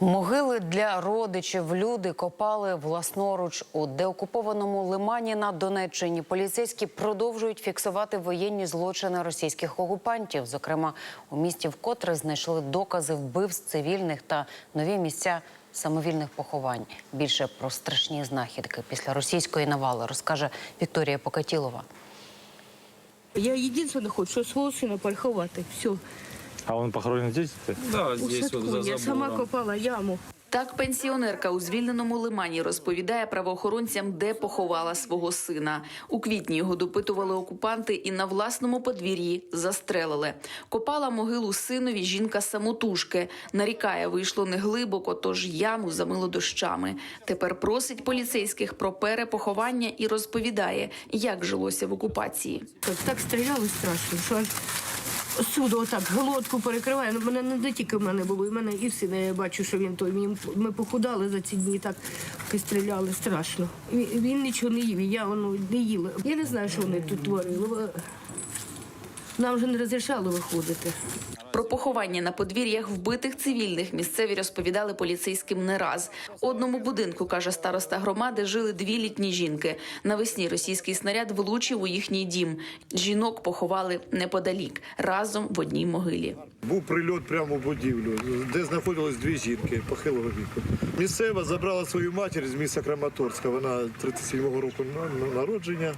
Могили для родичів люди копали власноруч у деокупованому лимані на Донеччині. Поліцейські продовжують фіксувати воєнні злочини російських окупантів. Зокрема, у місті вкотре знайшли докази вбивств цивільних та нові місця самовільних поховань. Більше про страшні знахідки після російської навали розкаже Вікторія Покатілова. Я єдине хочу, свого сина поховати. Все. А он похоронен здесь? Да, здесь вот за Я сама забором. копала яму. Так пенсіонерка у звільненому лимані розповідає правоохоронцям, де поховала свого сина. У квітні його допитували окупанти і на власному подвір'ї застрелили. Копала могилу синові жінка самотужки. Нарікає, вийшло неглибоко, тож яму замило дощами. Тепер просить поліцейських про перепоховання і розповідає, як жилося в окупації. Так, так стріляли страшно, що суду отак глотку перекриває. Ну, мене не тільки в мене було, і в мене і в сина. Я бачу, що він той. Ми похудали за ці дні, так стріляли страшно. Він, він нічого не їв, я воно не їла. Я не знаю, що вони тут творили. Нам вже не розрішало виходити. Про поховання на подвір'ях вбитих цивільних місцеві розповідали поліцейським не раз. У одному будинку, каже староста громади, жили дві літні жінки. Навесні російський снаряд влучив у їхній дім. Жінок поховали неподалік, разом в одній могилі. Був прильот прямо в будівлю, де знаходились дві жінки похилого віку. Місцева забрала свою матір з міста Краматорська. Вона 37-го року на- на- народження.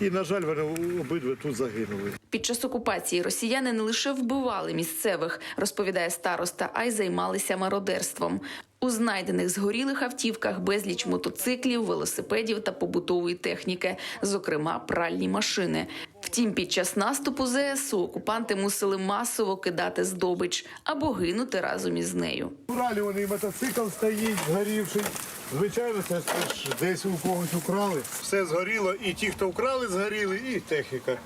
І, на жаль, вони обидва тут загинули. Під час окупації росіяни не лише вбивали місцевих, розповідає староста, а й займалися мародерством. У знайдених згорілих автівках безліч мотоциклів, велосипедів та побутової техніки, зокрема пральні машини. Втім, під час наступу ЗСУ окупанти мусили масово кидати здобич або гинути разом із нею. Уралі вони мотоцикл стоїть, згорівший. Звичайно, це ж десь у когось украли. Все згоріло, і ті, хто вкрали, згоріли, і техніка.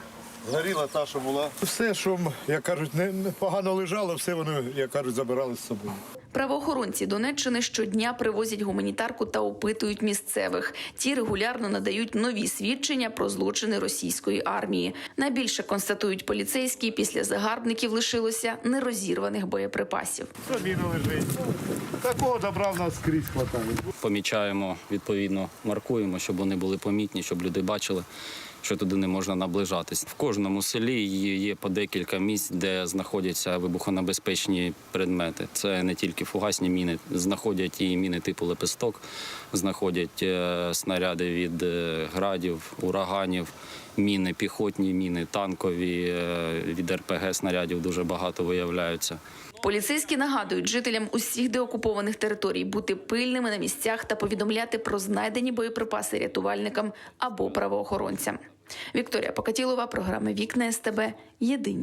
Згоріла та, що була. Все, що, як кажуть, не, погано лежало, все вони, як кажуть, забирали з собою. Правоохоронці Донеччини щодня привозять гуманітарку та опитують місцевих. Ті регулярно надають нові свідчення про злочини російської армії. Найбільше констатують поліцейські, після загарбників лишилося нерозірваних боєприпасів. Собі не лежить. Такого добра в нас скрізь хватає. Помічаємо, відповідно, маркуємо, щоб вони були помітні, щоб люди бачили, що туди не можна наближатись. В кожному селі є є по декілька місць, де знаходяться вибухонебезпечні предмети. Це не тільки фугасні міни, знаходять і міни типу лепесток, знаходять е, снаряди від е, градів, ураганів, міни, піхотні міни, танкові, е, від РПГ снарядів дуже багато виявляються. Поліцейські нагадують жителям усіх деокупованих територій бути пильними на місцях та повідомляти про знайдені боєприпаси рятувальникам або правоохоронцям. Вікторія Покатілова, програма Вікна СТБ. Єдині